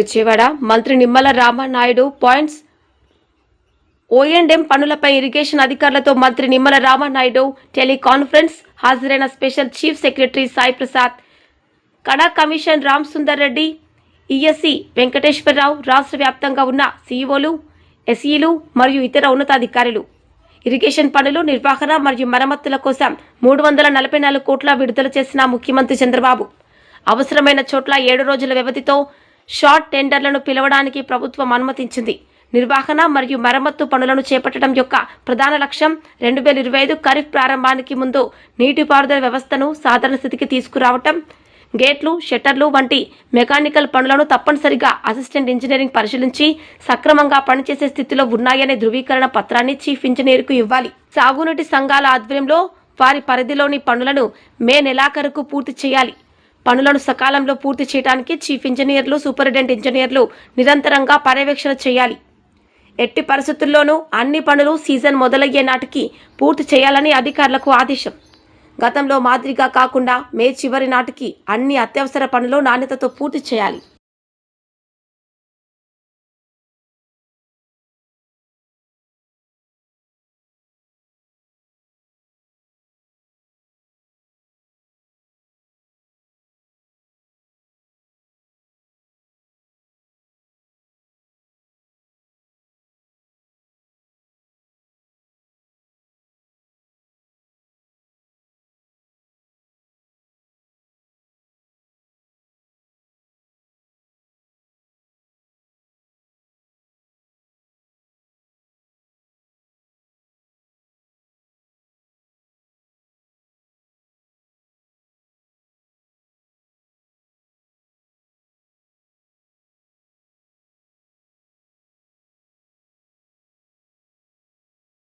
విజయవాడ. మంత్రి నిమ్మల రామానాయుడు పాయింట్స్ ఓఎండ్ఎం పనులపై ఇరిగేషన్ అధికారులతో మంత్రి నిమ్మల రామానాయుడు టెలికాన్ఫరెన్స్ హాజరైన special chief secretary Sai Prasad కడా కమిషన్ రామ్ సుందర్ రెడ్డి ఈఎస్సి వెంకటేశ్వరరావు రాష్ట్ర వ్యాప్తంగా ఉన్న సీఈఓలు ఎస్ఈలు మరియు ఇతర ఉన్నతాధికారులు. ఇరిగేషన్ పనులు నిర్వహణ మరియు మరమ్మతుల కోసం మూడు వందల నలభై నాలుగు కోట్ల విడుదల చేసిన ముఖ్యమంత్రి చంద్రబాబు. అవసరమైన చోట్ల ఏడు రోజుల వ్యవధితో షార్ట్ టెండర్లను పిలవడానికి ప్రభుత్వం అనుమతించింది. నిర్వహణ మరియు మరమ్మత్తు పనులను చేపట్టడం యొక్క ప్రధాన లక్ష్యం రెండు వేల ఇరవై ఐదు ఖరీఫ్ ప్రారంభానికి ముందు నీటిపారుదల వ్యవస్థను సాధారణ స్థితికి తీసుకురావటం గేట్లు షట్టర్లు వంటి మెకానికల్ పనులను తప్పనిసరిగా అసిస్టెంట్ ఇంజనీరింగ్ పరిశీలించి సక్రమంగా పనిచేసే స్థితిలో ఉన్నాయనే ధృవీకరణ పత్రాన్ని చీఫ్ ఇంజనీర్కు ఇవ్వాలి. సాగునీటి సంఘాల ఆధ్వర్యంలో వారి పరిధిలోని పనులను మే నెలాఖరుకు పూర్తి చేయాలి. పనులను సకాలంలో పూర్తి చేయడానికి చీఫ్ ఇంజనీర్లు సూపరింటెండెంట్ ఇంజనీర్లు నిరంతరంగా పర్యవేక్షణ చేయాలి. ఎట్టి పరిస్థితుల్లోనూ అన్ని పనులు సీజన్ మొదలయ్యే నాటికి పూర్తి చేయాలని అధికారులకు ఆదేశం. గతంలో మాదిరిగా కాకుండా మే చివరి నాటికి అన్ని అత్యవసర పనులు నాణ్యతతో పూర్తి చేయాలి.